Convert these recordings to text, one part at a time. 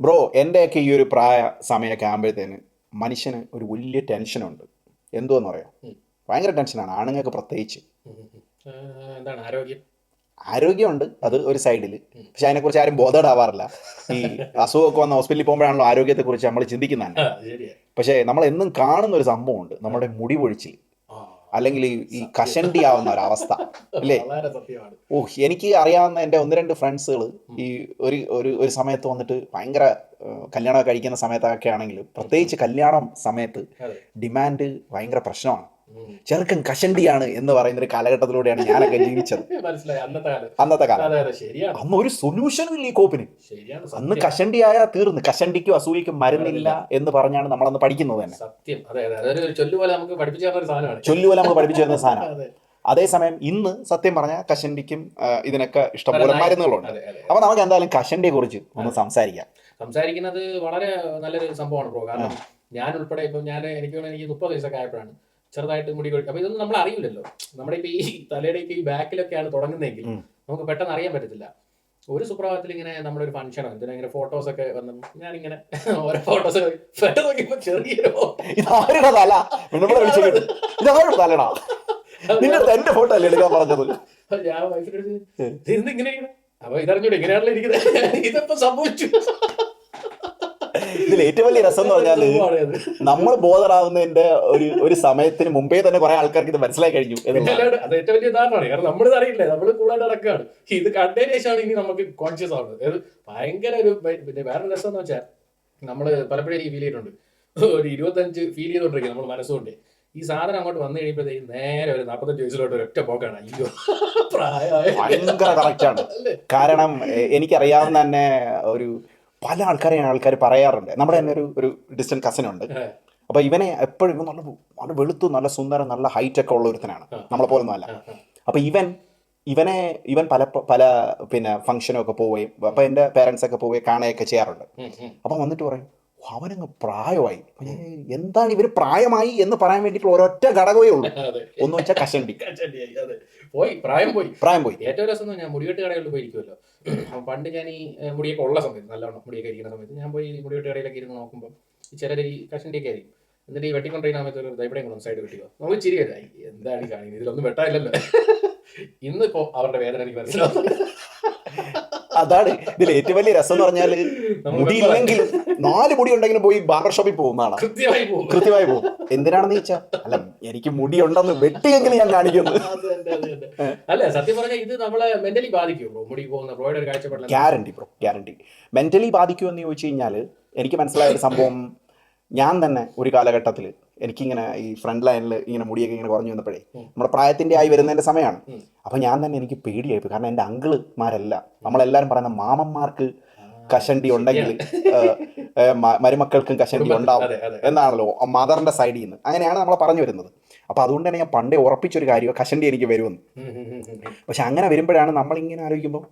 Bro എന്റെയൊക്കെ ഈ ഒരു പ്രായ സമയമൊക്കെ ആകുമ്പോഴത്തേന് മനുഷ്യന് ഒരു വലിയ ടെൻഷനുണ്ട് എന്തോന്ന് പറയാം. ഭയങ്കര ടെൻഷനാണ് ആണുങ്ങൾക്ക് പ്രത്യേകിച്ച്. എന്താണ്? ആരോഗ്യം? ആരോഗ്യമുണ്ട്. അത് ഒരു സൈഡിൽ. പക്ഷെ അതിനെക്കുറിച്ച് ആരും ബോധേഡാവാറില്ല ഈ അസുഖമൊക്കെ വന്ന ഹോസ്പിറ്റലിൽ പോകുമ്പോഴാണല്ലോ ആരോഗ്യത്തെക്കുറിച്ച് നമ്മൾ ചിന്തിക്കുന്നതാണ് പക്ഷേ നമ്മൾ എന്നും കാണുന്ന ഒരു സംഭവമുണ്ട്. നമ്മുടെ മുടി പൊഴിച്ചിൽ. അല്ലെങ്കിൽ ഈ കഷണ്ടി ആവുന്ന ഒരവസ്ഥ അല്ലേ ഓ എനിക്ക് അറിയാവുന്ന എന്റെ ഒന്ന് രണ്ട് ഫ്രണ്ട്സുകൾ ഈ ഒരു ഒരു ഒരു സമയത്ത് വന്നിട്ട് ഭയങ്കര കല്യാണം കഴിക്കുന്ന സമയത്തൊക്കെ ആണെങ്കിലും പ്രത്യേകിച്ച് കല്യാണം സമയത്ത് ഡിമാൻഡ് ഭയങ്കര പ്രശ്നമാണ്. ചെറുക്കൻ കഷണ്ടിയാണ് എന്ന് പറയുന്ന ഒരു കാലഘട്ടത്തിലൂടെയാണ് ഞാനൊക്കെ ജീവിച്ചത്. അന്നത്തെ കാലം. അന്ന് ഒരു സൊല്യൂഷനും ഇല്ല ഈ കോപ്പിന്. അന്ന്. കഷണ്ടിയായ തീർന്ന്. കഷണ്ടിക്കും അസൂയക്കും മരുന്നില്ല എന്ന് പറഞ്ഞാണ് നമ്മൾ അന്ന് പഠിക്കുന്നത് തന്നെ. സത്യം. അതെ അതെ. അതൊരു ചൊല്ലു പോലെ നമുക്ക് പഠിപ്പിച്ചു തരുന്ന സാധനമാണ്. ചൊല്ലുപോലെ അതേസമയം ഇന്ന് സത്യം പറഞ്ഞാൽ കഷണ്ടിക്കും ഇതിനൊക്കെ ഇഷ്ടംപോലെ പല മരുന്നുകളുണ്ട്. അപ്പൊ നമുക്ക് എന്തായാലും കഷണ്ടിയെ കുറിച്ച് ഒന്ന് സംസാരിക്കാം. സംസാരിക്കുന്നത് വളരെ നല്ലൊരു സംഭവമാണ് ബ്രോ. കാരണം ഞാൻ ഉൾപ്പെടെ ഇപ്പം ഞാൻ എനിക്ക് എനിക്ക് മുപ്പത് വയസ്സൊക്കെ ആയപ്പോഴാണ് ചെറുതായിട്ട് മുടി കൊഴിക്കും. അപ്പൊ ഇതൊന്നും നമ്മൾ അറിയില്ലല്ലോ. നമ്മുടെ ഇപ്പൊ ഈ തലയുടെ ഇപ്പൊ ഈ ബാക്കിലൊക്കെയാണ് തുടങ്ങുന്നതെങ്കിൽ നമുക്ക് പെട്ടെന്ന് അറിയാൻ പറ്റത്തില്ല. ഒരു സുപ്രഭാതത്തിൽ ഇങ്ങനെ നമ്മുടെ ഒരു ഫംഗ്ഷനോ എന്തിനാ ഇങ്ങനെ ഫോട്ടോസ് ഒക്കെ വന്നു ഞാനിങ്ങനെ ഓരോ ഫോട്ടോസ് പെട്ടെന്ന് നോക്കിയപ്പോ ചെറിയൊരു എന്റെ ഫോട്ടോ അല്ലേ എടുക്കാൻ പറഞ്ഞത്? ഞാൻ വൈഫിനോട് ഇങ്ങനെ? അപ്പൊ ഇതറിഞ്ഞൂടെ ഇങ്ങനെയാണല്ലോ ഇരിക്കുന്നത്. ഇതിപ്പോ സംഭവിച്ചു. ഇതിൽ ഏറ്റവും വലിയ രസം എന്ന് പറഞ്ഞാൽ നമ്മൾ ബോധറാവുന്നതിന്റെ ഒരു ഒരു സമയത്തിന് മുമ്പേ തന്നെ കുറെ ആൾക്കാർക്ക് ഇത് മനസ്സിലായി കഴിഞ്ഞു. അത് ഏറ്റവും വലിയ ഉദാഹരണമാണ്. കാരണം നമ്മളിത് അറിയില്ല? നമ്മൾ കൂടാണ്ട് നടക്കുകയാണ് ഇത് കണ്ടതിന് ശേഷമാണ് ഇനി നമുക്ക് കോൺഷ്യസ് ആവുന്നത്. അത് ഭയങ്കര ഒരു പിന്നെ വേറൊരു രസം എന്ന് വെച്ചാൽ നമ്മൾ പലപ്പോഴും എനിക്ക് ഫീൽ ചെയ്തിട്ടുണ്ട്. ഒരു ഇരുപത്തഞ്ച് ഫീൽ ചെയ്തോണ്ടിരിക്കും നമ്മൾ മനസ്സുകൊണ്ട്. ഈ സാധനം അങ്ങോട്ട് വന്നു കഴിയുമ്പോഴത്തേക്കും നേരെ ഒരു നാൽപ്പത്തഞ്ച് വയസ്സിലോട്ട് ഒരൊറ്റ ഒറ്റ പോക്കാണ്. അയ്യോ പ്രായമായ? ഭയങ്കര കറക്റ്റാണ് ആണ്. കാരണം എനിക്കറിയാവുന്ന തന്നെ ഒരു പല ആൾക്കാരെ ആൾക്കാർ പറയാറുണ്ട്. നമ്മുടെ തന്നെ ഒരു ഒരു ഡിസ്റ്റന്റ് കസിൻ ഉണ്ട്. അപ്പോൾ അപ്പൊ ഇവനെ എപ്പോഴും നല്ല നല്ല വെളുത്തു നല്ല സുന്ദരം നല്ല ഹൈറ്റ് ഒക്കെ ഉള്ള ഒരുത്തനാണ്. നമ്മളെ പോലൊന്നും അല്ല. ആ, ആ. അപ്പൊ ഇവൻ ഇവനെ ഇവൻ പല പല പിന്നെ ഫംഗ്ഷനും ഒക്കെ പോവുകയും അപ്പൊ എന്റെ പേരൻസ് ഒക്കെ പോവുകയും കാണുകയൊക്കെ ചെയ്യാറുണ്ട്. അപ്പൊ വന്നിട്ട് പറയും "ഓ, അവനങ്ങ് പ്രായമായി. എന്താണ് ഇവർ പ്രായമായി എന്ന് പറയാൻ വേണ്ടിയിട്ടുള്ള ഒരൊറ്റ ഘടകമേ ഉള്ളൂ. ഒന്ന് വെച്ചാൽ കശണ്ടി. പോയി പ്രായം പോയി. പ്രായം പോയി. ഏറ്റവും രസം ഞാൻ മുടിവെട്ട് കടകളിൽ പോയിരിക്കുമല്ലോ പണ്ട് ഞാൻ ഈ മുടിയൊക്കെ ഉള്ള സമയത്ത് നല്ലോണം മുടിയൊക്കെ ഇരിക്കുന്ന സമയത്ത് ഞാൻ പോയി മുടിവെട്ട് കടയിലൊക്കെ ഇരുന്ന് നോക്കുമ്പോൾ ചിലർ ഈ കശണ്ടിയൊക്കെ ആയിരിക്കും. എന്നിട്ട് ഈ വെട്ടിക്കൊണ്ടിരിക്കുന്ന സമയത്ത് ഒരു ദൈവടെയും കൊണ്ടു സൈഡ് വെട്ടിയോ? നമുക്ക് ചിരിയല്ല വരാം "ഐ, എന്താണ് ഈ കാണിക്കുന്നത് ഇതിലൊന്നും വെട്ടാനില്ലല്ലോ. ഇന്നിപ്പോ അവരുടെ വേദന എനിക്ക് മനസ്സിലാവും അതാണ് ഇതിൽ ഏറ്റവും വലിയ രസം എന്ന് പറഞ്ഞാൽ നമ്മൾ മുടിയില്ലെങ്കിൽ നാല് മുടി ഉണ്ടെങ്കിലും പോയി ബാർബർ ഷോപ്പിൽ പോകുന്നതാണ് കൃത്യമായി പോകും. കൃത്യമായി പോകും. എന്തിനാണെന്ന് ചോദിച്ചാൽ അല്ല എനിക്ക് മുടി ഉണ്ടെന്ന് വെട്ടിയെങ്കിലും ഞാൻ കാണിക്കുന്നു. അല്ല സത്യം പറഞ്ഞാൽ ഇത് നമ്മളെ മെന്റലി ബാധിക്കും മുടി പോകുന്ന ബ്രോയുടെ ഒരു കാഴ്ചപ്പാടില്ല ഗ്യാരണ്ടി ബ്രോ ഗ്യാരണ്ടി മെന്റലി ബാധിക്കുമെന്ന് ചോദിച്ചു കഴിഞ്ഞാൽ എനിക്ക് മനസ്സിലായ ഒരു സംഭവം ഞാൻ തന്നെ ഒരു കാലഘട്ടത്തിൽ എനിക്കിങ്ങനെ ഈ ഫ്രണ്ട് ലൈനിൽ ഇങ്ങനെ മുടിയൊക്കെ ഇങ്ങനെ കുറഞ്ഞു വന്നപ്പോഴേ. നമ്മുടെ പ്രായത്തിന്റെ ആയി വരുന്നതിന്റെ സമയമാണ് അപ്പം അപ്പോൾ ഞാൻ തന്നെ എനിക്ക് പേടിയായിപ്പോയി. കാരണം എന്റെ അങ്കിൾമാരല്ല നമ്മളെല്ലാവരും പറയുന്ന മാമന്മാർക്ക് കഷണ്ടി ഉണ്ടെങ്കിൽ മരുമക്കൾക്കും കഷണ്ടി ഉണ്ടാവും. എന്നാണല്ലോ മദറിന്റെ സൈഡിൽ നിന്ന് അങ്ങനെയാണ് നമ്മളെ പറഞ്ഞു വരുന്നത്. അപ്പോൾ അതുകൊണ്ട് തന്നെ ഞാൻ പണ്ടേ ഉറപ്പിച്ചൊരു കാര്യം കഷണ്ടി എനിക്ക് വരുമെന്ന്. പക്ഷെ അങ്ങനെ വരുമ്പോഴാണ് നമ്മളിങ്ങനെ ആലോചിക്കുമ്പോൾ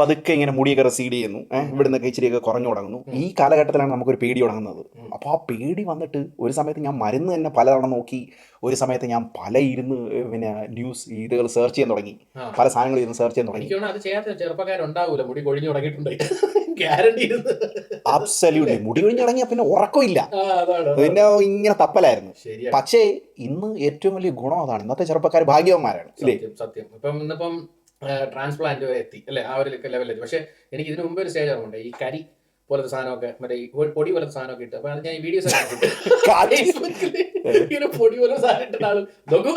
പതുക്കെ ഇങ്ങനെ മുടിയൊക്കെ റെസീഡ് ചെയ്യുന്നു. ഏഹ് ഇവിടുന്നൊക്കെ ഇച്ചിരിയൊക്കെ കുറഞ്ഞു തുടങ്ങുന്നു. ഈ കാലഘട്ടത്തിലാണ് നമുക്കൊരു പേടി തുടങ്ങുന്നത്. അപ്പോൾ ആ പേടി വന്നിട്ട് ഒരു സമയത്ത് ഞാൻ മരുന്ന് തന്നെ പലതവണ നോക്കി. ഒരു സമയത്ത് ഞാൻ പല ഇരുന്ന് പിന്നെ ന്യൂസ് ഇതുകൾ സെർച്ച് ചെയ്യാൻ തുടങ്ങി. പല സാധനങ്ങൾ ഇരുന്ന് സെർച്ച് ചെയ്യാൻ തുടങ്ങി. അത് ചെയ്യാത്ത ചെറുപ്പക്കാരുണ്ടാവൂല. മുടി കൊഴിഞ്ഞു തുടങ്ങിയിട്ടുണ്ട്. ഗ്യാരണ്ടി അബ്സല്യൂട്ട്ലി മുടി കൊഴിഞ്ഞു തുടങ്ങിയ പിന്നെ ഉറക്കമില്ല. പിന്നെ ഇങ്ങനെ തപ്പലായിരുന്നു. പക്ഷേ ഇന്ന് ഏറ്റവും വലിയ ഗുണം അതാണ്. ഇന്നത്തെ ചെറുപ്പക്കാർ ഭാഗ്യവന്മാരാണ് സത്യം സത്യം. ഇപ്പം ഇന്നിപ്പം ട്രാൻസ്പ്ലാന്റ് വരെ എത്തി അല്ലെ? ആ ഒരു ലെവലിലെത്തി പക്ഷെ എനിക്ക് ഇതിനു മുമ്പ് ഒരു സ്റ്റേജ് ഓർമ്മയുണ്ട്. ഈ കരി പോലത്തെ സാധനമൊക്കെ മറ്റേ പൊടി പോലത്തെ സാധനമൊക്കെ ഇട്ട്. അപ്പൊ ഞാൻ ഈ വീഡിയോസ്. ഇങ്ങനെ പൊടി പോലെ സാധനം ഇട്ടിട്ട് ആളും നോക്കൂ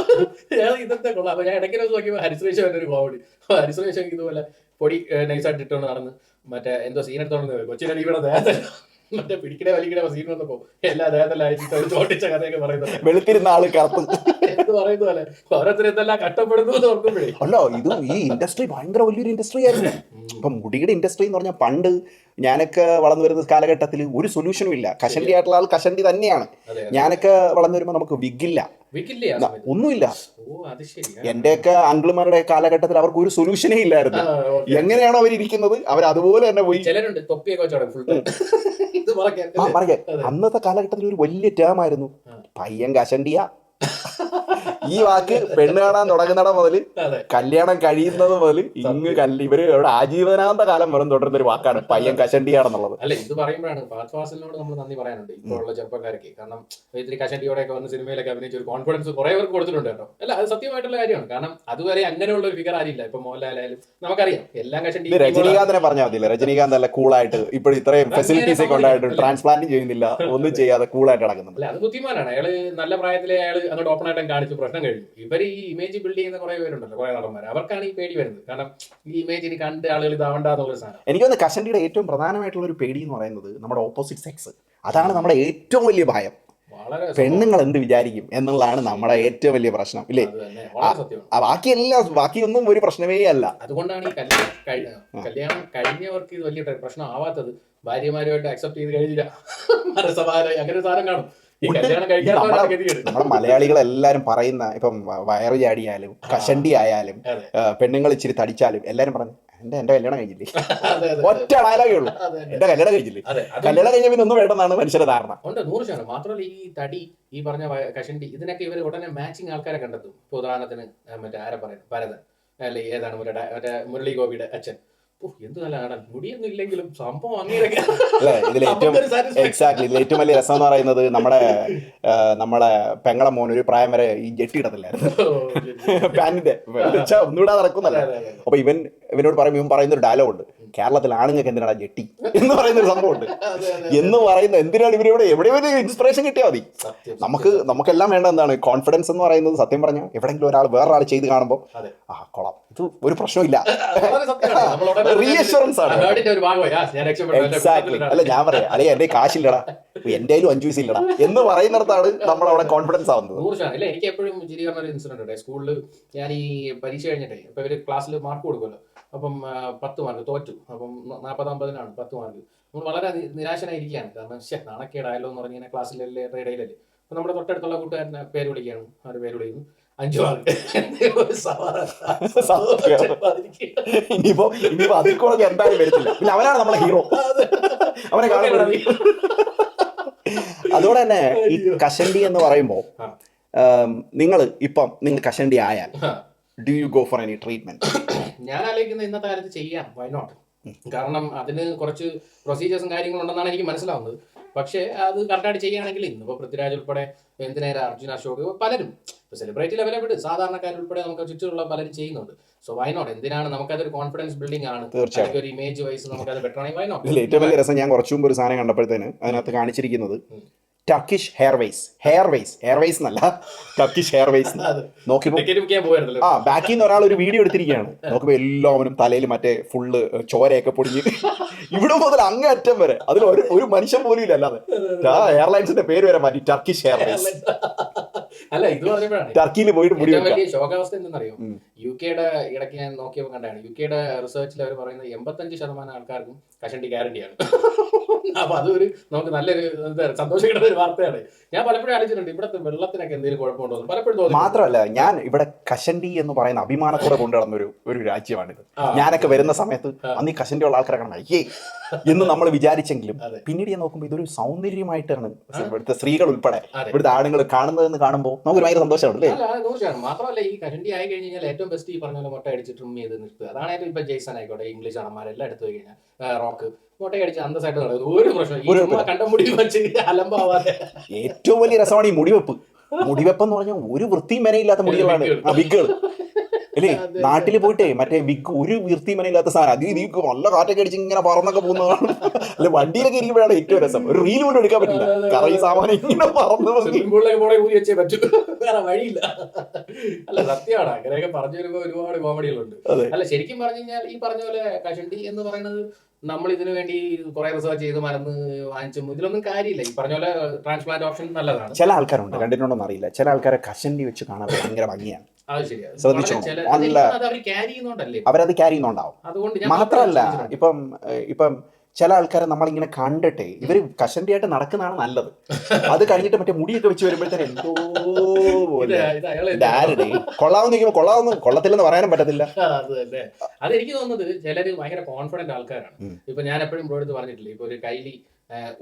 ഞാൻ ഇന്നത്തെ കൊള്ളാം. അപ്പൊ ഞാൻ ഇടയ്ക്ക് നോക്കിയപ്പോ നോക്കിയപ്പോൾ ഹരിശ്രേഷ ഒരു കോമഡി ഹരിശ്രേഷ് ഇതുപോലെ പൊടി നൈസായിട്ട് ഇട്ടുകൊണ്ട് നടന്ന് മറ്റേ എന്തോ സീൻ എടുത്തോണ്ട് കൊച്ചിനെ ഇവിടെ ദേഹത്തെ മറ്റേ പിടിക്കണേ വലിക്കണേ സീൻ വന്നപ്പോ എല്ലാ ദേഹത്തെല്ലാം അയച്ചിട്ട് ഒരു ചോട്ടിച്ച കഥയൊക്കെ പറയുന്നത് വെളുത്തിരുന്ന ആൾ കറുത്ത് എന്ത് പറയുന്ന പോലെ. ഓരോരുത്തർ എന്തെല്ലാം കഷ്ടപ്പെടുന്നു എന്ന് ഓർക്കുമ്പോഴേ. അല്ല ഇത് ഈ ഇൻഡസ്ട്രി ഭയങ്കര വലിയൊരു ഇൻഡസ്ട്രി ആയിരുന്നു. ഇപ്പൊ മുടിയുടെ ഇൻഡസ്ട്രി എന്ന് പറഞ്ഞാൽ പണ്ട് ഞാനൊക്കെ വളർന്നു വരുന്ന കാലഘട്ടത്തിൽ ഒരു സൊല്യൂഷനും ഇല്ല. കഷണ്ടി ആയിട്ടുള്ള ആൾ കഷണ്ടി തന്നെയാണ്. ഞാനൊക്കെ വളർന്നു വരുമ്പോൾ നമുക്ക് വിഗില്ല. ഒന്നുമില്ല. എന്റെയൊക്കെ അങ്കിളുമാരുടെ കാലഘട്ടത്തിൽ അവർക്ക് ഒരു സൊല്യൂഷനേ ഇല്ലായിരുന്നു. എങ്ങനെയാണോ അവർ ഇരിക്കുന്നത് അവർ അതുപോലെ തന്നെ പോയി. ചിലരുണ്ട് തൊപ്പിയൊക്കെ മറക്കാൻ പറയാം അന്നത്തെ കാലഘട്ടത്തിൽ ഒരു വലിയ ടേം ആയിരുന്നു പയ്യൻ കഷണ്ടിയ ഈ വാക്ക് പെണ്ണ് കാണാൻ തുടങ്ങുന്നിടം മുതൽ കല്യാണം കഴിയുന്നത് മുതൽ ഇങ്ങ് കല്ല് ഇവർ ഇവിടെ ആജീവനാന്ത കാലം വെറും തുടരുന്ന ഒരു വാക്കാണ് പയ്യൻ കശണ്ടിയാണെന്നുള്ളത്. അല്ല ഇത് പറയുമ്പോഴാണ് ഫാസിലിനോട് നമ്മൾ നന്ദി പറയാനുണ്ട്. ഇപ്പോഴുള്ള ചെറുപ്പക്കാർക്ക്. കാരണം ഇത്തിരി കഷണ്ടിയോടെയൊക്കെ വന്ന് സിനിമയിലൊക്കെ അഭിനയിച്ച ഒരു കോൺഫിഡൻസ് കുറെ പേർക്ക് കൊടുത്തിട്ടുണ്ട് കേട്ടോ. അല്ല അത് സത്യമായിട്ടുള്ള കാര്യമാണ്. കാരണം അതുവരെ അങ്ങനെയുള്ള ഒരു ഫിഗർ ആരില്ല. ഇപ്പൊ മോഹൻലാലായാലും നമുക്കറിയാം. എല്ലാം കശണ്ടി രജനീകാന്തിനെ പറഞ്ഞാൽ മതിയില്ല രജനീകാന്ത് അല്ല കൂളായിട്ട് ഇപ്പോൾ ഇത്രയും ഫെസിലിറ്റീസ് ഒക്കെ ഉണ്ടായിട്ട് ട്രാൻസ്പ്ലാന്റ് ചെയ്യുന്നില്ല. ഒന്നും ചെയ്യാതെ കൂളായിട്ട് നടക്കുന്നുണ്ട്. അത് ബുദ്ധിമാനാണ്. അയാൾ നല്ല പ്രായത്തിലെ അയാൾ അങ്ങോട്ട് ഓപ്പൺ ആയിട്ട് കാണിച്ചു പ്രശ്നം കഴിഞ്ഞു. ഇവർ ഈ ഇമേജ് ബിൽഡ് ചെയ്യുന്ന കുറെ പേരുണ്ടല്ലോ കുറെ നടന്മാർ അവർക്കാണ് ഈ പേടി വരുന്നത്. കാരണം ഈ ഇമേജ് ഇനി കണ്ട് ആളുകൾ ഇതാവണ്ടാന്നുള്ള സാധനം. എനിക്ക് തോന്നുന്നു കഷണ്ടിയുടെ ഏറ്റവും പ്രധാനമായിട്ടുള്ള ഒരു പേടി എന്ന് പറയുന്നത് നമ്മുടെ ഓപ്പോസിറ്റ് സെക്സ് അതാണ് നമ്മുടെ ഏറ്റവും വലിയ ഭയം. വളരെ പെണ്ണുങ്ങൾ എന്ത് വിചാരിക്കും എന്നുള്ളതാണ് നമ്മുടെ ഏറ്റവും വലിയ പ്രശ്നം ഇല്ലേ? ബാക്കി എല്ലാ ബാക്കിയൊന്നും ഒരു പ്രശ്നമേ അല്ല. അതുകൊണ്ടാണ് ഈ കല്യാണം കഴിഞ്ഞവർക്ക് ഇത് വലിയ പ്രശ്നം ആവാത്തത് ഭാര്യമാരുമായിട്ട് അക്സെപ്റ്റ് ചെയ്ത് കഴിഞ്ഞില്ല. അങ്ങനെ സാധനം കാണും. നമ്മളെ- മലയാളികൾ എല്ലാരും പറയുന്ന ഇപ്പം വയറ് ചാടിയാലും കഷണ്ടി ആയാലും പെണ്ണുങ്ങൾ ഇച്ചിരി തടിച്ചാലും എല്ലാരും പറഞ്ഞു എന്റെ എന്റെ കല്യാണം കഴിഞ്ഞില്ലേ? ഒറ്റ ഡയലോഗേ ഉള്ളൂ. എന്റെ കല്യാണം കഴിഞ്ഞില്ലേ? കല്യാണം കഴിഞ്ഞ പിന്നെ ഒന്നും വേണ്ടെന്നാണ് മനുഷ്യരുടെ ധാരണ. ഉണ്ട് നൂറ് ശതമാനം. മാത്രമല്ല ഈ തടി ഈ പറഞ്ഞ കഷണ്ടി ഇതിനൊക്കെ ഇവർ ഉടനെ മാച്ചിങ് ആൾക്കാരെ കണ്ടെത്തും. ഉദാഹരണത്തിന് മറ്റേ ആരെ പറയുന്നത്? ഭരതൻ. അല്ലെ ഏതാണ് മറ്റേ മുരളി ഗോപിയുടെ അച്ഛൻ. എന്ത് നല്ല ആടാൻ മുടിയൊന്നും ഇല്ലെങ്കിലും സംഭവം അങ്ങനെയൊക്കെ ഇതിൽ ഏറ്റവും നമുക്കൊരു satisfaction. എക്സാക്ട്ലി ഇതിൽ ഏറ്റവും വലിയ രസം എന്ന് പറയുന്നത് നമ്മുടെ നമ്മുടെ പെങ്ങളെ മോൻ ഒരു പ്രായം വരെ ഈ ജെട്ടി ഇടത്തില്ലായിരുന്നു. പാനിന്റെ ഒന്നുകൂടെ നടക്കുന്നല്ല. അപ്പൊ ഇവൻ ഇവനോട് പറയുമ്പോൾ ഇവൻ പറയുന്ന ഒരു ഡയലോഗ് ഉണ്ട്. കേരളത്തിൽ ആണുങ്ങൾക്ക് എന്തിനാണ് ജെട്ടി എന്ന് പറയുന്ന ഒരു സംഭവം ഉണ്ട് അതെ, അതെ. എന്ന് പറയുന്ന എന്തിനാണ് ഇവരിവിടെ എവിടെ ഒരു ഇൻസ്പിറേഷൻ കിട്ടിയാൽ മതി? നമുക്ക് നമുക്കെല്ലാം വേണ്ട എന്താണ്? കോൺഫിഡൻസ് എന്ന് പറയുന്നത് സത്യം പറഞ്ഞാൽ എവിടെയെങ്കിലും ഒരാൾ വേറൊരാൾ ചെയ്ത് കാണുമ്പോൾ. ആ കൊളാം ഇത് ഒരു പ്രശ്നമില്ല റീഅഷുറൻസ് ആണ്. എക്സാക്ട് എക്സാക്ട്ലി അല്ല ഞാൻ പറയാം. അല്ലെ എന്റെ കാശില്ലടാ. എന്റെ കയ്യിലും അഞ്ചു പൈസ ഇല്ലടാ. എന്ന് പറയുന്നിടത്താണ് നമ്മൾ അവിടെ കോൺഫിഡൻസ് ആവുന്നത് എനിക്ക് എപ്പോഴും ചിരി പറഞ്ഞ ഒരു ഇൻസിഡന്റ് സ്കൂളിൽ ഞാൻ ഈ പരീക്ഷ കഴിഞ്ഞിട്ടേ ഇപ്പൊ ഇവർ ക്ലാസ്സിൽ മാർക്ക് കൊടുക്കുമല്ലോ. അപ്പം പത്ത് മാർക്ക് തോറ്റു. അപ്പം നാൽപ്പത് അമ്പതിനാണ് പത്ത് മാർക്ക് നമ്മൾ വളരെ നിരാശനായിരിക്കുകയാണ്. കാരണം ശേ നാണക്കേടായല്ലോ എന്ന് പറഞ്ഞാൽ ക്ലാസ്സിലല്ലേ ഇടയിലല്ലേ അപ്പൊ നമ്മുടെ തൊട്ടടുത്തുള്ള കൂട്ടുകാരനെ പേര് വിളിക്കുകയാണ്. ആര് പേര് വിളിക്കുന്നു? അഞ്ചു മാർക്ക് ഒരു സവാള. സത്യം. അതിരിക്കുകയാണ്. ഇനിയിപ്പോ ഇനിയിപ്പോ അതിൽ കൂടെ എന്തായാലും വരത്തില്ല. പിന്നെ അവനാണ് നമ്മളെ ഹീറോ അവനെ അതുകൊണ്ട് തന്നെ ഈ കശണ്ടി കഷണ്ടി എന്ന് പറയുമ്പോൾ നിങ്ങൾ നിങ്ങൾ ഇപ്പം നിങ്ങൾ കഷണ്ടി ആയാൽ. Do you go for any treatment ഞാൻ ആലോചിക്കുന്ന ഇന്നത്തെ കാലത്ത് ചെയ്യാം. വൈ നോട്ട് കാരണം അതിന് കുറച്ച് പ്രൊസീജിയേഴ്സും കാര്യങ്ങളും ഉണ്ടെന്നാണ് എനിക്ക് മനസ്സിലാവുന്നത്. പക്ഷേ അത് കറക്റ്റായിട്ട് ചെയ്യുകയാണെങ്കിൽ ഇന്നിപ്പോൾ പൃഥ്വിരാജ് ഉൾപ്പെടെ എന്തിനേരെ അർജുൻ അശോക് പലരും ഇപ്പോൾ സെലിബ്രിറ്റി ലെവലെ വിട്ട് സാധാരണക്കാരുൾപ്പെടെ നമുക്ക് ചുറ്റുമുള്ള പലരും ചെയ്യുന്നുണ്ട്. സോ വൈ നോട്ട് എന്തിനാണ് നമുക്കതൊരു കോൺഫിഡൻസ് ബിൽഡിംഗ് ആണ്? തീർച്ചയായും. ഒരു ഇമേജ് വൈസ് നമുക്കത് ബെറ്റർ ആണെങ്കിൽ വൈ നോട്ട് ഏറ്റവും വലിയ രസം ഞാൻ കുറച്ചു മുമ്പ് ഒരു സാധനം കണ്ടപ്പോഴത്തേന് അതിനകത്ത് കാണിച്ചിരിക്കുന്നത്. Turkish Airways Airways Airways Airways എന്നല്ല ടർക്കിഷ് ഹെയർവേസ്. നോക്കിയപ്പോൾ ആ ബാക്കിൽ നിന്ന് ഒരാൾ ഒരു വീഡിയോ എടുത്തിരിക്കുകയാണ്. നോക്കുമ്പോൾ എല്ലാവരും തലയിൽ മറ്റേ ഫുള്ള് ചോരയൊക്കെ പൊടിഞ്ഞ് ഇവിടെ മുതൽ അങ്ങേ അറ്റം വരെ. അതിൽ ഒരു ഒരു മനുഷ്യൻ പോലും ഇല്ല അല്ലാതെ. ആ എയർലൈൻസിന്റെ പേര് വരെ മാറ്റി. ടർക്കിഷ് ഹെയർവേസ് അല്ല ഇത് ടർക്കിയിൽ പോയിട്ട് മുടി വലിയ ശോകാവസ്ഥ എന്തെന്നറിയോ. യു കെയുടെ ഇടയ്ക്ക് ഞാൻ നോക്കിയപ്പോൾ കണ്ടാണ്. യു കെയുടെ റിസർച്ചിൽ അവർ പറയുന്നത് എൺപത്തഞ്ച് ശതമാനം ആൾക്കാർക്കും കഷണ്ടി ഗ്യാരണ്ടിയാണ് അപ്പൊ അതൊരു നമുക്ക് നല്ലൊരു എന്താ സന്തോഷിക്കേണ്ട ഒരു വാർത്തയാണ്. ഞാൻ പലപ്പോഴും ആലോചിച്ചിട്ടുണ്ട് ഇവിടുത്തെ വെള്ളത്തിനൊക്കെ എന്തെങ്കിലും കുഴപ്പമുണ്ടോ പലപ്പോഴും തോന്നി മാത്രമല്ല ഞാൻ ഇവിടെ കശണ്ടി എന്ന് പറയുന്ന അഭിമാനത്തോടെ കൊണ്ടു നടന്ന ഒരു ഒരു രാജ്യമാണിത്. ഞാനൊക്കെ വരുന്ന സമയത്ത് അന്ന് ഈ കശണ്ടി ഉള്ള ആൾക്കാരെ കാണാം അയ്യേ എന്ന് നമ്മൾ വിചാരിച്ചെങ്കിലും പിന്നീട് ഞാൻ നോക്കുമ്പോൾ ഇതൊരു സൗന്ദര്യമായിട്ടാണ് ഇവിടുത്തെ സ്ത്രീകൾ ഉൾപ്പെടെ. ഇവിടുത്തെ ആണുങ്ങൾ കാണുന്നതെന്ന് കാണുമ്പോൾ നമുക്ക് ഭയങ്കര സന്തോഷമാണ്. നൂറ് മാത്രമല്ല ഈ കരണ്ടി ആയി കഴിഞ്ഞ് കഴിഞ്ഞാൽ ഏറ്റവും ബെസ്റ്റ് ഈ പറഞ്ഞ പോലെ മുട്ട അടിച്ച് ട്രിം ചെയ്ത് നിർത്തുക. അതാണ് ഇപ്പൊ ജെയ്സൺ ആയിക്കോട്ടെ ഇംഗ്ലീഷ് ആണന്മാരെല്ലാം എടുത്തു കഴിഞ്ഞാൽ റോക്ക്. ഏറ്റവും വലിയ രസമാണ് ഈ മുടിവെപ്പ്. മുടിവെപ്പ് എന്ന് പറഞ്ഞാൽ ഒരു വൃത്തിയും മെനയില്ലാത്ത മുടികളാണ്. വിഗ്ഗുകൾ അല്ലേ? നാട്ടിൽ പോയിട്ടേ മറ്റേ ബിഗ് ഒരു വൃത്തിയും മെനയില്ലാത്ത സാധനം. അതി നീക്ക് നല്ല കാറ്റൊക്കെ അടിച്ച് ഇങ്ങനെ പറന്നൊക്കെ പോകുന്നതാണ് അല്ലെ വണ്ടിയിലൊക്കെ ഇരിക്കുമ്പോഴാണ് ഏറ്റവും രസം. ഒരു റീൽ പോലും എടുക്കാൻ പറ്റില്ല. കാരണം ഈ സാമാനം ഇങ്ങനെ പറന്നു പറ്റൂ. വേറെ വഴിയില്ല. അല്ല സത്യമാണ്. അങ്ങനെയൊക്കെ പറഞ്ഞു വരുമ്പോ ഒരുപാട് കോമഡികളുണ്ട് അല്ല ശരിക്കും പറഞ്ഞു കഴിഞ്ഞാൽ ഈ പറഞ്ഞ പോലെ കഷണ്ടി എന്ന് പറയുന്നത് നമ്മൾ ഇതിനു വേണ്ടി കുറെ റിസർച്ച് ചെയ്ത് മരുന്ന് വാങ്ങിച്ചും ഇതിലൊന്നും കാര്യമില്ല. ഈ പറഞ്ഞ പോലെ ട്രാൻസ്പ്ലാന്റ് ഓപ്ഷൻ നല്ലതാണ്. ചില ആൾക്കാരുണ്ട്. കണ്ടിട്ടുണ്ടോന്ന് അറിയില്ല. ചില ആൾക്കാരെ കഷണ്ടി വെച്ച് കാണാൻ ഭയങ്കര ഭംഗിയാണ്. ശ്രദ്ധിച്ചോ? നല്ല- അവരത് ക്യാരി ചെയ്യുന്നുണ്ടാവും. അതുകൊണ്ട് മാത്രമല്ല. ഇപ്പം ഇപ്പം ചില ആൾക്കാരെ നമ്മളിങ്ങനെ കണ്ടിട്ടേ ഇവർ കഷണ്ടിയായിട്ട് നടക്കുന്നതാണ് നല്ലത്. അത് കഴിഞ്ഞിട്ട് മറ്റേ മുടിയൊക്കെ വെച്ച് വരുമ്പോഴത്തേന് എന്തോ പോലെ. കൊള്ളാവുന്ന നിൽക്കുമ്പോൾ കൊള്ളാവുന്ന കൊള്ളത്തില്ലെന്ന് പറയാനും പറ്റത്തില്ല. അത് എനിക്ക് അതെനിക്ക് തോന്നുന്നത് ചിലര് ഭയങ്കര കോൺഫിഡന്റ് ആൾക്കാരാണ്. ഇപ്പൊ ഞാൻ എപ്പോഴും ബ്രോ പറഞ്ഞിട്ടില്ലേ ഇപ്പൊ ഒരു കൈലി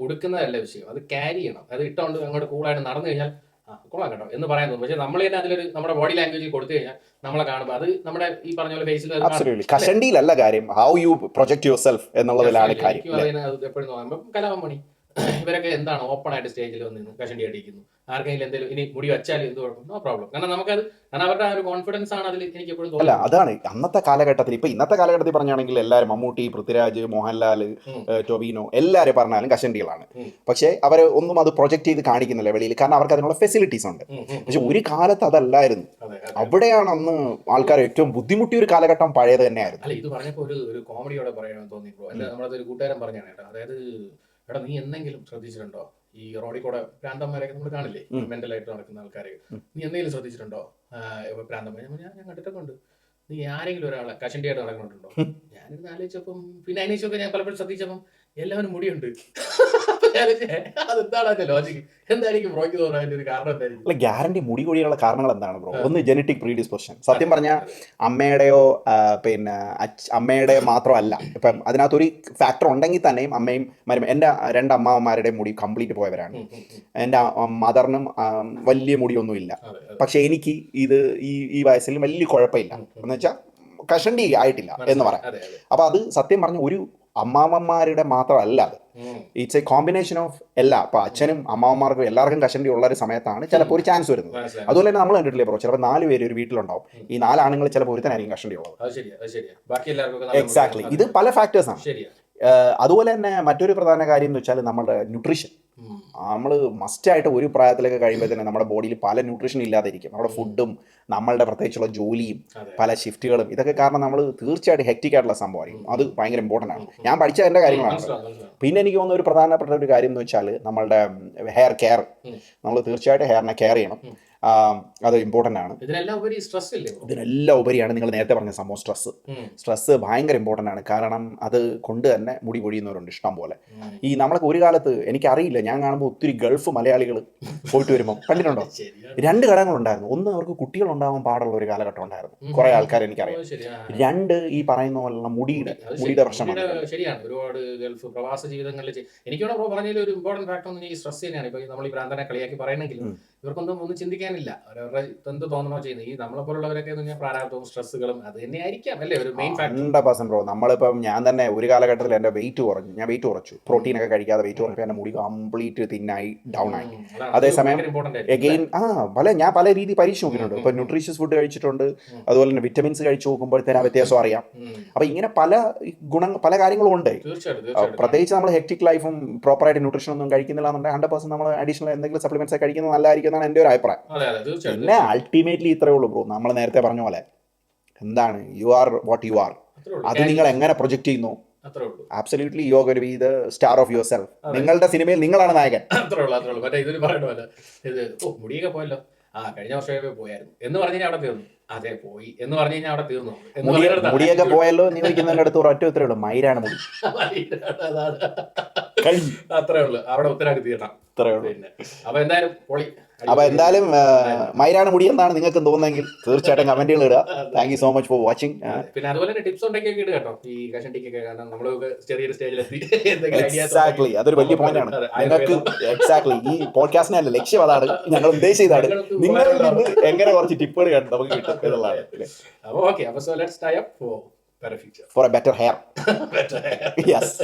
ഉടുക്കുന്നതല്ല വിഷയം. അത് ക്യാരി ചെയ്യണം. അത് ഇട്ടോണ്ട് അങ്ങോട്ട് കൂളായിട്ട് നടന്നു കഴിഞ്ഞാൽ ആ കൊള്ളാം കേട്ടോ എന്ന് പറയാൻ തോന്നും. പക്ഷെ നമ്മൾ തന്നെ അതിലൊരു നമ്മുടെ ബോഡി ലാംഗ്വേജിൽ കൊടുത്തു കഴിഞ്ഞാൽ നമ്മളെ കാണുമ്പോൾ അത് നമ്മുടെ ഈ പറഞ്ഞ പോലെ ഫേസിൽ കഷണ്ടിയിലല്ല കാര്യം. How you project yourself എന്നുള്ളതിലാണ് കാര്യം? എപ്പോഴും തോന്നുമ്പോൾ കലാമണി ഇവരൊക്കെ എന്താണ് ഓപ്പൺ ആയിട്ട് സ്റ്റേജിൽ വന്ന് കഷണ്ടി അടിക്കുന്നു. ആർക്കെങ്കിലും എന്തെങ്കിലും ഇനി മുടി വെച്ചാലും എന്ത് കുഴപ്പം? നോ പ്രോബ്ലം കാരണം നമുക്കത് കാരണം അവരുടെ ആ ഒരു കോൺഫിഡൻസ് ആണ് അതിൽ എനിക്ക് എപ്പോഴും അല്ല അതാണ്. അന്നത്തെ കാലഘട്ടത്തിൽ ഇപ്പൊ ഇന്നത്തെ കാലഘട്ടത്തിൽ പറഞ്ഞാണെങ്കിൽ എല്ലാവരും മമ്മൂട്ടി പൃഥ്വിരാജ് മോഹൻലാൽ. ടൊബീനോ എല്ലാവരും പറഞ്ഞാലും കഷണ്ടികളാണ്. പക്ഷെ അവർ ഒന്നും അത് പ്രൊജക്ട് ചെയ്ത് കാണിക്കുന്നില്ല വെളിയിൽ. കാരണം അവർക്ക് അതിനുള്ള ഫെസിലിറ്റീസ് ഉണ്ട്. പക്ഷെ ഒരു കാലത്ത് അതല്ലായിരുന്നു. അതെ, അതെ. അവിടെയാണ് അന്ന് ആൾക്കാർ ഏറ്റവും ബുദ്ധിമുട്ടിയ ഒരു കാലഘട്ടം പഴയത് തന്നെയായിരുന്നു. അല്ല ഇത് പറഞ്ഞപ്പോ ഒരു ഒരു കോമഡിയോടെ പറയണമെന്ന് തോന്നി ബ്രോ അല്ല നമ്മളത് ഒരു കൂട്ടുകാരൻ പറഞ്ഞാണ് കേട്ടോ. അതായത് എടാ നീ എന്തെങ്കിലും ശ്രദ്ധിച്ചിട്ടുണ്ടോ? ഈ റോഡിൽ കൂടെ പ്രാന്തന്മാരെയൊക്കെ നമ്മൾ കാണില്ലേ? മെന്റലായിട്ട് നടക്കുന്ന ആൾക്കാരെ. നീ എന്തെങ്കിലും ശ്രദ്ധിച്ചിട്ടുണ്ടോ? പ്രാന്തന്മാരെ ഞാൻ ഞാൻ കണ്ടിട്ടൊക്കെ ഉണ്ട്. നീ ആരെങ്കിലും ഒരാളെ കഷണ്ടിയായിട്ട് നടക്കുന്നുണ്ടോ? ഞാനിരുന്ന് ആലോചിച്ചപ്പം പിന്നെ അതിനുശേഷമൊക്കെ ഞാൻ പലപ്പോഴും ശ്രദ്ധിച്ചപ്പം എല്ലാവരും മുടിയുണ്ട്. അതെന്താണ് അതിന്റെ ലോജിക് എന്തായിരിക്കും ബ്രോയ്ക്ക് തോന്നുന്നത്? അതിന്റെ ഒരു കാരണം എന്തായിരിക്കും? അല്ല ഗ്യാരണ്ടി മുടി കൊഴിയാനുള്ള കാരണങ്ങൾ എന്താണ് ബ്രോ ഒന്ന് ജനറ്റിക് പ്രീഡിസ്പോസിഷൻ സത്യം പറഞ്ഞാൽ അമ്മയുടെയോ പിന്നെ അമ്മയുടെ മാത്രമല്ല ഇപ്പം അതിനകത്തൊരു ഫാക്ടർ ഉണ്ടെങ്കിൽ തന്നെയും അമ്മയും മരും എന്റെ രണ്ട് അമ്മാവന്മാരുടെയും മുടി കംപ്ലീറ്റ് പോയവരാണ്. എന്റെ മദറിനും വലിയ മുടിയൊന്നുമില്ല. പക്ഷെ എനിക്ക് ഇത് ഈ ഈ വയസ്സിൽ വലിയ കുഴപ്പമില്ല. എന്ന് വെച്ചാൽ കഷണ്ടി ആയിട്ടില്ല എന്ന് പറയാം. അപ്പോൾ അത് സത്യം പറഞ്ഞ ഒരു അമ്മാവന്മാരുടെ മാത്രമല്ല അത്. ഇറ്റ്സ് എ കോമ്പിനേഷൻ ഓഫ് എല്ലാ ഇപ്പൊ അച്ഛനും അമ്മാവന്മാർക്കും എല്ലാവർക്കും കഷണ്ടി ഉള്ള ഒരു സമയത്താണ് ചിലപ്പോൾ ഒരു ചാൻസ് വരുന്നത്. അതുപോലെ തന്നെ നമ്മൾ കണ്ടിട്ടില്ലേ ബ്രോ ചിലപ്പോൾ നാല് പേര് ഒരു വീട്ടിലുണ്ടാവും. ഈ നാലാണുങ്ങൾ ചിലപ്പോൾ ഒരുത്തനായിരിക്കും കഷണ്ടി ഉള്ളത്. എക്സാക്ട്ലി ഇത് പല ഫാക്ടേഴ്സാണ് അതുപോലെ തന്നെ മറ്റൊരു പ്രധാന കാര്യം എന്ന് വെച്ചാൽ നമ്മുടെ ന്യൂട്രീഷൻ. നമ്മൾ മസ്റ്റ് ആയിട്ട് ഒരു പ്രായത്തിലൊക്കെ കഴിയുമ്പോൾ തന്നെ നമ്മുടെ ബോഡിയിൽ പല ന്യൂട്രീഷൻ ഇല്ലാതിരിക്കും. നമ്മുടെ ഫുഡും നമ്മളുടെ പ്രത്യേകിച്ചുള്ള ജോലിയും പല ഷിഫ്റ്റുകളും ഇതൊക്കെ കാരണം നമ്മൾ തീർച്ചയായിട്ടും ഹെക്റ്റിക് ആയിട്ടുള്ള സംഭവമായിരിക്കും അത് ഭയങ്കര ഇമ്പോർട്ടന്റ് ആണ്. ഞാൻ പഠിച്ച എന്റെ കാര്യങ്ങളാണ്. പിന്നെ എനിക്ക് തോന്നുന്ന ഒരു പ്രധാനപ്പെട്ട ഒരു കാര്യം എന്ന് വെച്ചാൽ നമ്മളുടെ ഹെയർ കെയർ നമ്മൾ തീർച്ചയായിട്ടും ഹെയറിനെ കെയർ ചെയ്യണം. അത് ഇമ്പോർട്ടന്റ് ആണ്. ഇതിനെല്ലാം ഉപരിയാണ് നിങ്ങൾ നേരത്തെ പറഞ്ഞ സംഭവം സ്ട്രെസ് സ്ട്രെസ് ഭയങ്കര ഇമ്പോർട്ടന്റ് ആണ്. കാരണം അത് കൊണ്ട് തന്നെ മുടി പൊഴിയുന്നവരുണ്ട് ഇഷ്ടം പോലെ. ഈ നമ്മളൊക്കെ ഒരു കാലത്ത് എനിക്കറിയില്ല ഞാൻ കാണുമ്പോൾ ഒത്തിരി ഗൾഫ് മലയാളികൾ പോയിട്ട് വരുമ്പോൾ കണ്ടിട്ടുണ്ടോ. രണ്ട് ഘടകങ്ങളുണ്ടായിരുന്നു. ഒന്ന് അവർക്ക് കുട്ടികൾ ഉണ്ടാവാൻ പാടുള്ള ഒരു കാലഘട്ടം ഉണ്ടായിരുന്നു. കുറെ ആൾക്കാർ എനിക്കറിയാം. രണ്ട് ഈ പറയുന്ന പോലുള്ള മുടിയുടെ. മുടിയുടെ പ്രശ്നം ശരിയാണ്. ഒരുപാട് ഗൾഫ് പ്രവാസ ജീവിതങ്ങളിൽ എനിക്കിവിടെ പറഞ്ഞതിൽ ഒരു ഇമ്പോർട്ടന്റ് ഫാക്ടർ ഈ സ്ട്രെസ് തന്നെയാണ്. ഇപ്പൊ നമ്മൾ ഈ ഭ്രാന്തനെ കളിയാക്കി പറയണമെങ്കിലും. ഇവർക്കൊന്നും ഒന്നും ചിന്തിക്കാനില്ല. അവരവരുടെ എന്ത് തോന്നണോ ചെയ്യുന്നത്. ഈ നമ്മളെ പോലുള്ളവരൊക്കെ എന്ന് പറഞ്ഞാൽ പ്രാരാബ്ദവും സ്ട്രെസ്സുകളും അത് തന്നെ ആയിരിക്കാം അല്ലേ? ഒരു മെയിൻ ഫാക്ടർ ബ്രോ നമ്മളിപ്പം ഞാൻ തന്നെ ഒരു കാലഘട്ടത്തിൽ എന്റെ വെയിറ്റ് കുറഞ്ഞു. ഞാൻ വെയിറ്റ് കുറച്ചു. പ്രോട്ടീൻ ഒക്കെ കഴിക്കാതെ വെയിറ്റ് കുറഞ്ഞപ്പോൾ എന്റെ മുടി കംപ്ലീറ്റ് തിന്നായി ഡൗൺ ആയി. അതേസമയം എഗെയിൻ ആ പല ഞാൻ പല രീതി പരീക്ഷ നോക്കിയിട്ടുണ്ട്. ഇപ്പൊ ന്യൂട്രീഷ്യസ് ഫുഡ് കഴിച്ചിട്ടുണ്ട്. അതുപോലെ തന്നെ വിറ്റമിൻസ് കഴിച്ചു നോക്കുമ്പോഴത്തേന് ആ വ്യത്യാസം അറിയാം. അപ്പൊ ഇങ്ങനെ പല ഗുണങ്ങൾ പല കാര്യങ്ങളും ഉണ്ട്. പ്രത്യേകിച്ച് നമ്മൾ ഹെക്ടിക് ലൈഫും പ്രോപ്പറായിട്ട് ന്യൂട്രീഷൻ ഒന്നും കഴിക്കുന്നില്ല എന്നുണ്ടെങ്കിൽ ഹൺഡ്രഡ് പെർസെന്റ് നമ്മൾ അഡീഷണൽ എന്തെങ്കിലും സപ്ലിമെന്റ്സ് കഴിക്കുന്നത് നല്ലതായിരിക്കും. എന്നാണ് എന്റെ ഒരു അഭിപ്രായം. പിന്നെ അൾട്ടിമേറ്റ്ലി ഇത്രേ ഉള്ളൂ ബ്രോ നമ്മൾ നേരത്തെ പറഞ്ഞ പോലെ എന്താണ് you are what you are അത് നിങ്ങൾ എങ്ങനെ പ്രൊജക്ട് ചെയ്യുന്നു? അത്രേ absolutely you are be the star of yourself നിങ്ങളുടെ സിനിമയിൽ നിങ്ങളാണ് നായകൻ. അത്രേ ഉള്ളൂ അത്രേ ഉള്ളൂ. മറ്റേ ഇതിന് ഇത് ഓ മുടിയൊക്കെ പോയല്ലോ. ആ കഴിഞ്ഞ വർഷം പോയായിരുന്നു. എന്ന് പറഞ്ഞു കഴിഞ്ഞാൽ അവിടെ തീർന്നു. അതെ പോയി. എന്ന് പറഞ്ഞു കഴിഞ്ഞാൽ അവിടെ തീർന്നു. മുടിയൊക്കെ പോയല്ലോ നീ ചോദിക്കുന്നതിന്റെ അടുത്ത് ഒറ്റ ഉത്തരേ ഉള്ളൂ മൈരാണ് മുടി. അത്രേ ഉള്ളൂ. അവിടെ ഉത്തരവാദി തീരണം. ഇത്രേ ഉള്ളൂ. പിന്നെ അപ്പൊ എന്തായാലും പൊളി. അപ്പൊ എന്തായാലും മൈരാണ് മുടി എന്നാണ് നിങ്ങൾക്ക് തോന്നുന്നെങ്കിൽ തീർച്ചയായിട്ടും കമന്റുകൾ ഇടുക. Thank you so much for watching പിന്നെ അതുപോലെ ടിപ്സ് ഉണ്ടെങ്കിൽ കേട്ടോ. ഈ കഷണ്ടിക്കൊക്കെ കാരണം നമ്മളൊക്കെ ചെറിയൊരു സ്റ്റേജിലെത്തി എക്സാക്ട്ലി അതൊരു വലിയ പോയിന്റ് ആണ്. നിങ്ങൾക്ക് എക്സാക്ട്ലി ഈ പോഡ്കാസ്റ്റിന്റെ അല്ല ലക്ഷ്യം അതാണ്. ഞങ്ങൾ ഉദ്ദേശിച്ചതാണ്. ഞങ്ങൾക്ക് നിങ്ങളിൽ നിന്ന് എങ്ങനെ കുറച്ച് ടിപ്പുകൾ കണ്ട് നമുക്ക് കിട്ടും എന്നുള്ളതാണ്. അപ്പോൾ ഓക്കെ അപ്പോൾ so let's tie up for a better hair better yes